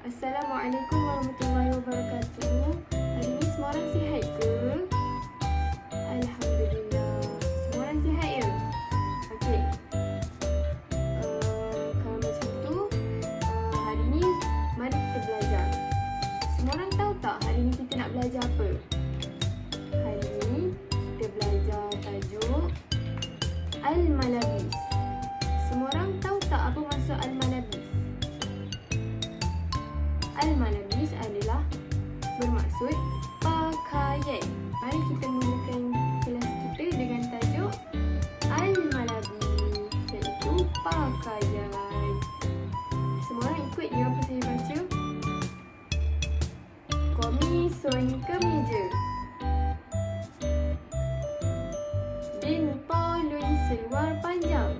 Assalamualaikum warahmatullahi wabarakatuh. Hari ni semua orang sihat ke? Alhamdulillah. Semua orang sihat ya? Okey. Uh, kalau macam tu, uh, hari ni mari kita belajar. Semua orang tahu tak hari ni kita nak belajar apa? Hari ni kita belajar tajuk Al-Malabis. Semua orang tahu tak apa maksud Al-Malabis? Al-Malabis adalah bermaksud pakaian. Mari kita mulakan kelas kita dengan tajuk Al-Malabis iaitu pakaian. Semua orang ikut ya apa saya baca? Komison kemeja. Binpolun seluar panjang.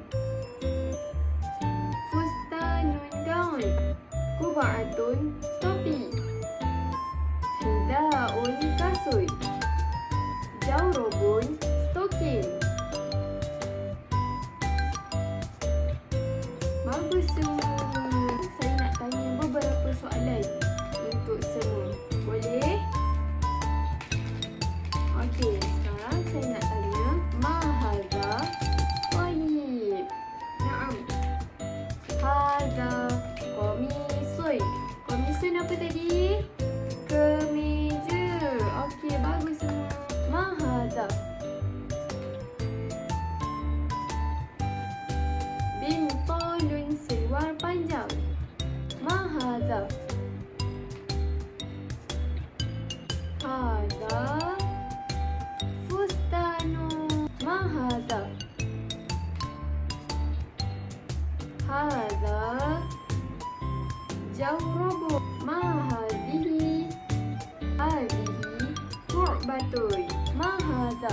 Fustanun gaun. Kubaatun apa tadi? Kemeja. Okey, bagus semua. Mahaza Bintolun seluar panjang. Mahaza Hada Fustanu. Mahada Hada Jawrabu Mahadihi Hadihi Tu'batui Mahada